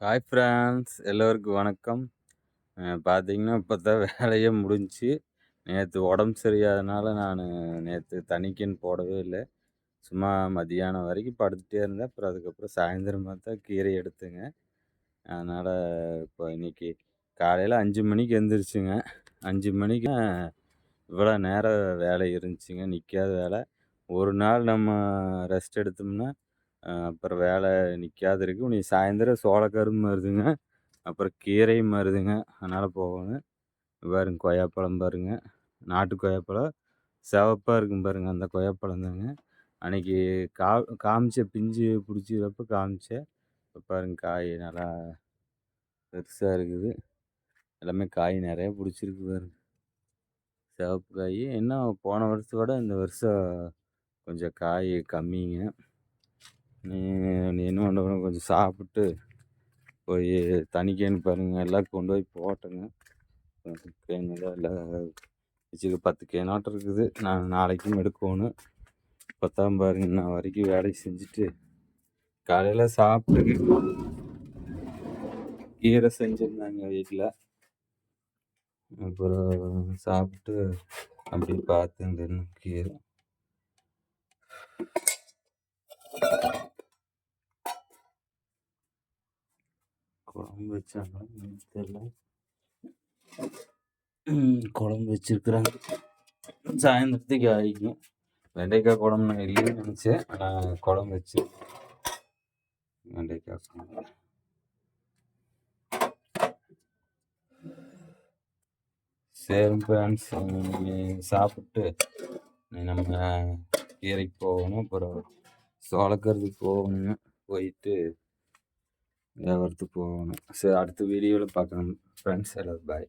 Hi friends எல்லோருக்கும் வணக்கம். பார்த்தீங்கன்னா இப்போ தான் வேலையே முடிஞ்சுச்சு நேற்று உடம்பு சரியாதனால நான் நேற்று தனிக்குன்னு போடவே இல்லை. சும்மா மதியானம் வரைக்கும் படுத்துட்டே இருந்தேன். அப்புறம் அதுக்கப்புறம் சாயந்தரம் பார்த்தா கீரை எடுத்துங்க. அதனால் இப்போ இன்னைக்கு காலையில் அஞ்சு மணிக்கு எந்திரிச்சுங்க. அஞ்சு மணிக்கு இவ்வளோ நேரம் வேலை இருந்துச்சுங்க. நிற்காத வேலை. ஒரு நாள் நம்ம ரெஸ்ட் எடுத்தோம்னா அப்புறம் வேலை நிற்காது இருக்குது நீ சாயந்தரம் சோளக்கரும்பு மருதுங்க. அப்புறம் கீரையும் மருதுங்க. அதனால் போகணும் பாருங்க கொய்யாப்பழம் பாருங்க. நாட்டு கொய்யாப்பழம். சிவப்பாக இருக்கும் பாருங்க அந்த கொய்யாப்பழம் தாங்க. அன்னைக்கு கா காமிச்ச பிஞ்சு பிடிச்சிக்கிறப்ப காமிச்சேன் இப்போ பாருங்க காய் நல்லா பெருசாக இருக்குது. எல்லாமே காய் நிறையா பிடிச்சிருக்கு பாருங்க. சிவப்பு காய். என்ன போன வருஷத்தோட இந்த வருஷம் கொஞ்சம் காய் கம்மிங்க. நீ நீ என்ன பண்ண கொஞ்சம் சாப்பிட்டு போய் தணிக்கேன்னு பாருங்கள் எல்லாம் கொண்டு போய் போட்டேங்க. கேனில் எல்லாம் வச்சுக்க பத்து கேனாட்டம் இருக்குது. நான் நாளைக்கும் எடுக்கணும். பத்தாம் பாருங்க நான் வரைக்கும் வேலையை செஞ்சுட்டு காலையில் சாப்பிட்டு கீரை செஞ்சுருந்தாங்க வீட்டில் அப்புறம் சாப்பிட்டு அப்படி பார்த்துருந்தேன் கீரை. குழம்பு வச்சாங்க. தெரியல. குழம்பு வச்சிருக்குறாங்க. சாயந்தரத்துக்கு ஆகிக்கும் வெண்டைக்காய் குழம்பு நான் இல்லைன்னு நினச்சேன். ஆனால் குழம்பு வச்சு வெண்டைக்காய் குழம்பு. சரி ஃப்ரெண்ட்ஸ் சாப்பிட்டு நம்ம கீரைக்கு போகணும். அப்புறம் சோளக்கருதுக்கு போகணுங்க போயிட்டு வியாபாரத்துக்கு போகணும். சரி அடுத்த வீடியோவில் பார்க்கணும் ஃப்ரெண்ட்ஸ் எல்லாம் பாய்